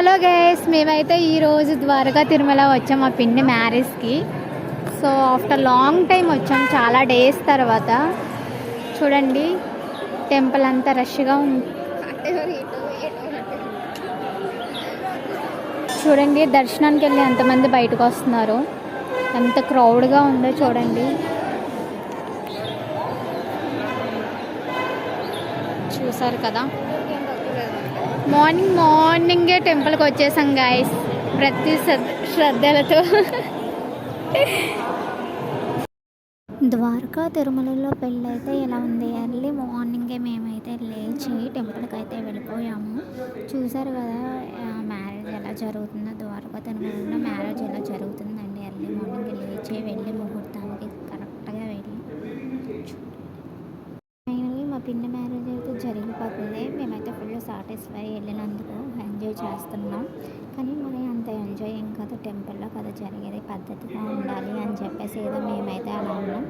Hello guys మేమైతే ఈరోజు ద్వారకా తిరుమల వచ్చాం మా పిన్ని మ్యారేజ్కి. సో ఆఫ్టర్ లాంగ్ టైం వచ్చాం చాలా డేస్ తర్వాత. చూడండి టెంపుల్ అంతా రష్గా ఉంది చూడండి దర్శనానికి వెళ్ళి ఎంతమంది బయటకు వస్తున్నారు. ఎంత క్రౌడ్గా ఉందో చూడండి. చూసారు కదా? మార్నింగ్ మార్నింగే టెంపుల్కి వచ్చేసాం గాయస్ ప్రతి శ్రద్ధ- శ్రద్ధలతో. ద్వారకా తిరుమలలో పెళ్ళి అయితే ఎలా ఉంది? ఎర్లీ మార్నింగే మేమైతే లేచి టెంపుల్కి అయితే వెళ్ళిపోయాము. చూసారు కదా మ్యారేజ్ ఎలా జరుగుతుందో? ద్వారకా తిరుమలలో మ్యారేజ్ ఎలా జరుగుతుందండి? ఎర్లీ మార్నింగ్ లేచి వెళ్ళి ముహూర్తానికి కరెక్ట్గా వెళ్ళి ఫైనల్లీ మా పిన్ని మ్యారేజ్ అయితే జరిగిపోతుంది. మేమైతే ఫుల్ సాటిస్ఫై వెళ్ళినందుకు ఎంజాయ్ చేస్తున్నాం. కానీ మరి అంత ఎంజాయ్ ఏం కాదు టెంపుల్లో కదా జరిగేది పద్ధతిగా ఉండాలి అని చెప్పేసి ఏదో మేమైతే అలా ఉన్నాం.